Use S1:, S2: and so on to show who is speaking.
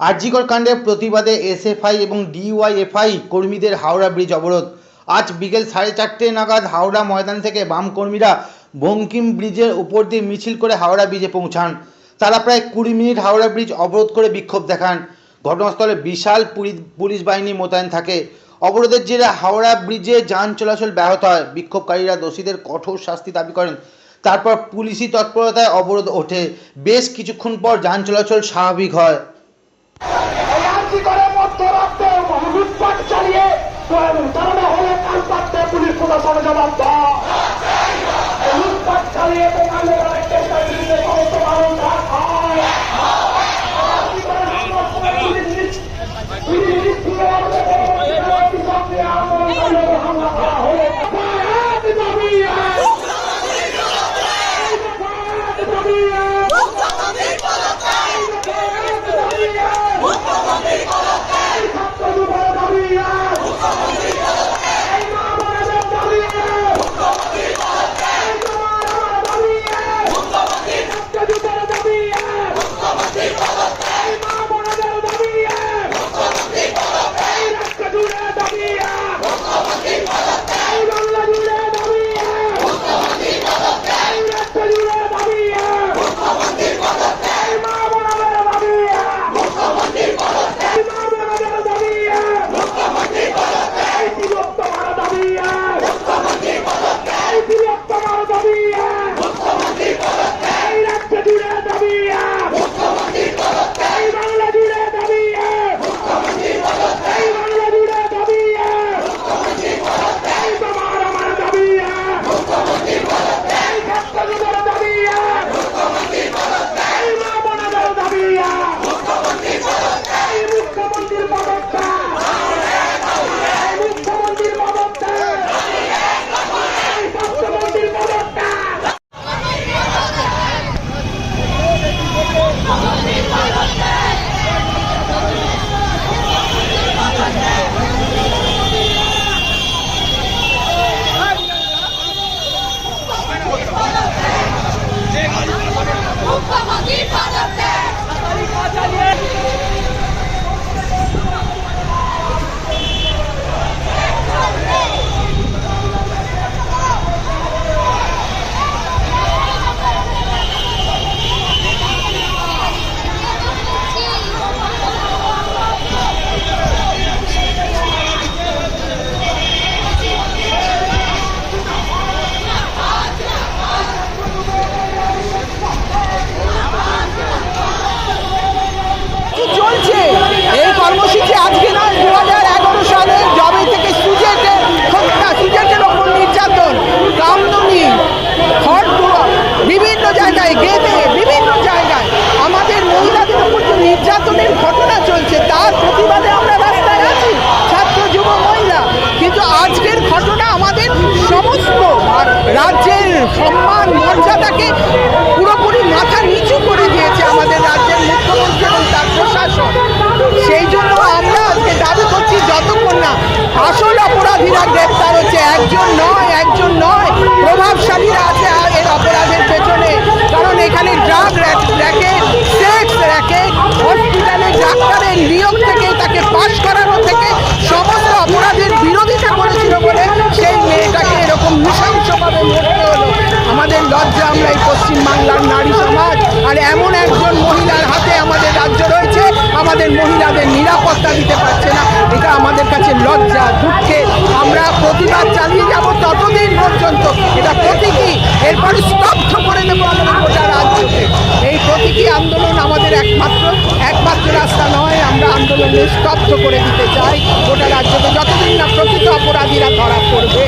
S1: আরজিকর কাণ্ডের প্রতিবাদে এসএফআই এবং ডিওয়াইএফআই কর্মীদের হাওড়া ব্রিজ অবরোধ। আজ বিকেল সাড়ে চারটে নাগাদ হাওড়া ময়দান থেকে বাম কর্মীরা বঙ্কিম ব্রিজের উপর দিয়ে মিছিল করে হাওড়া ব্রিজে পৌঁছান। তারা প্রায় কুড়ি মিনিট হাওড়া ব্রিজ অবরোধ করে বিক্ষোভ দেখান। ঘটনাস্থলে বিশাল পুলিশ বাহিনী মোতায়েন থাকে। অবরোধের জেরে হাওড়া ব্রিজে যান চলাচল ব্যাহত হয়। বিক্ষোভকারীরা দোষীদের কঠোর শাস্তি দাবি করেন। তারপর পুলিশি তৎপরতায় অবরোধ ওঠে। বেশ কিছুক্ষণ পর যান চলাচল স্বাভাবিক হয়।
S2: করে লুটপাট চালিয়ে? কারণে হলে কাল পাচ্ছে পুলিশ প্রশাসনে জবাব
S3: আসল অপরাধীরা গ্রেপ্তার হচ্ছে। একজন নয় একজন নয়। প্রভাবশালীরা আছে এর অপরাধের পেছনে। কারণ এখানে ড্রাগ আন্দোলনে স্তব্ধ করে দিতে চাই গোটা রাজ্যকে যতদিন না প্রকৃত অপরাধীরা ধরা পড়বে।